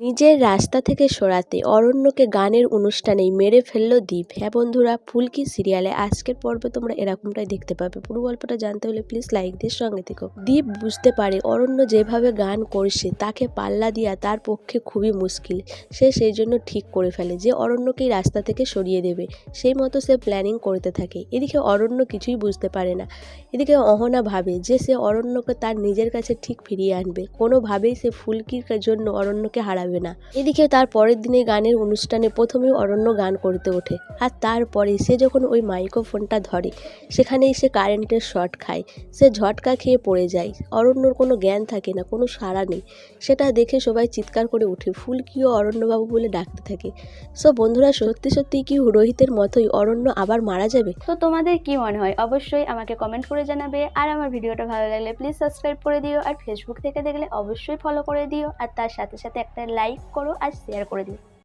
নিজের রাস্তা থেকে সরাতে অরণ্যকে গানের অনুষ্ঠানেই মেরে ফেলল দীপ। হ্যাঁ বন্ধুরা, ফুলকি সিরিয়ালে আজকের পর্বে তোমরা এরকমটাই দেখতে পাবে। পুরো গল্পটা জানতে হলে প্লিজ লাইক দিয়ে সঙ্গে থেকো। দ্বীপ বুঝতে পারে অরণ্য যেভাবে গান করছে, তাকে পাল্লা দিয়া তার পক্ষে খুবই মুশকিল। সে সেই জন্য ঠিক করে ফেলে যে অরণ্যকেই রাস্তা থেকে সরিয়ে দেবে। সেই মতো সে প্ল্যানিং করতে থাকে। এদিকে অরণ্য কিছুই বুঝতে পারে না। এদিকে অহনা ভাবে যে সে অরণ্যকে তার নিজের কাছে ঠিক ফিরিয়ে আনবে। কোনোভাবেই সে ফুলকির জন্য অরণ্যকে হারাবে না। এদিকে তার পরের দিনে গানের অনুষ্ঠানে প্রথমেই অরণ্য গান করতে ওঠে আর তারপরে সে যখন ওই মাইক্রোফোনটা ধরে, সেখানেই সে কারেন্টের শর্ট খায়। সে ঝটকা খেয়ে পড়ে যায়। অরণ্যর কোনো জ্ঞান থাকে না, কোনো সাড়া নেই। সেটা দেখে সবাই চিৎকার করে ওঠে, ফুলকিও অরণ্যবাবু বলে ডাকতে থাকে। সো বন্ধুরা, সত্যি সত্যি কি রোহিতের মতোই অরণ্য আবার মারা যাবে? তো তোমাদের কি মনে হয়? অবশ্যই আমাকে কমেন্ট করে জানাবে। আর আমার ভিডিওটা ভালো লাগলে প্লিজ সাবস্ক্রাইব করে দিও। আর ফেসবুক থেকে দেখলে অবশ্যই ফলো করে দিও। আর তার সাথে সাথে একটা লাইক করো আর শেয়ার করে দিও